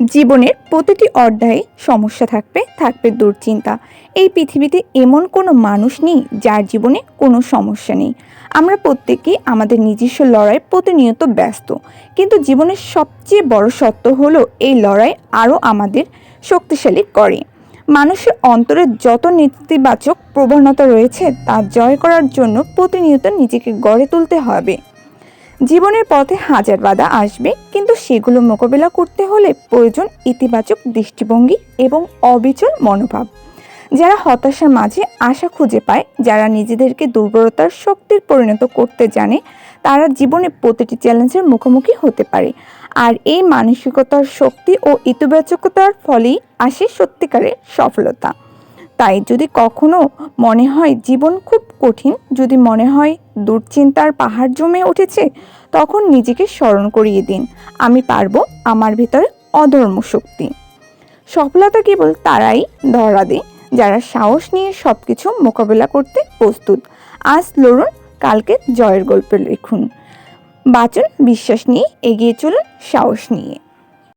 জীবনের প্রতিটি অধ্যায়ে সমস্যা থাকবে থাকবে দুশ্চিন্তা। এই পৃথিবীতে এমন কোনো মানুষ নেই যার জীবনে কোনো সমস্যা নেই। আমরা প্রত্যেকেই আমাদের নিজস্ব লড়াই প্রতিনিয়ত ব্যস্ত। কিন্তু জীবনের সবচেয়ে বড় সত্য হলো এই লড়াই আরও আমাদের শক্তিশালী করে। মানুষের অন্তরে যত নেতিবাচক প্রবণতা রয়েছে তা জয় করার জন্য প্রতিনিয়ত নিজেকে গড়ে তুলতে হবে। জীবনের পথে হাজার বাধা আসবে, কিন্তু সেগুলো মোকাবিলা করতে হলে প্রয়োজন ইতিবাচক দৃষ্টিভঙ্গি এবং অবিচল মনোভাব। যারা হতাশার মাঝে আশা খুঁজে পায়, যারা নিজেদেরকে দুর্বলতার শক্তির পরিণত করতে জানে, তারা জীবনে প্রতিটি চ্যালেঞ্জের মুখোমুখি হতে পারে। আর এই মানসিকতার শক্তি ও ইতিবাচকতার ফলেই আসে সত্যিকারের সফলতা। তাই যদি কখনো মনে হয় জীবন খুব কঠিন, যদি মনে হয় দুশ্চিন্তার পাহাড় জমে উঠেছে, তখন নিজেকে স্মরণ করিয়ে দিন। আমি পারব আমার ভিতরে অধর্ম শক্তি। সফলতা কেবল তারাই ধরা দেয়, যারা সাহস নিয়ে সব কিছু মোকাবেলা করতে প্রস্তুত। আজ লড়ুন কালকে জয়ের গল্প লিখুন। বাঁচুন, বিশ্বাস নিয়ে এগিয়ে চলুন, সাহস নিয়ে।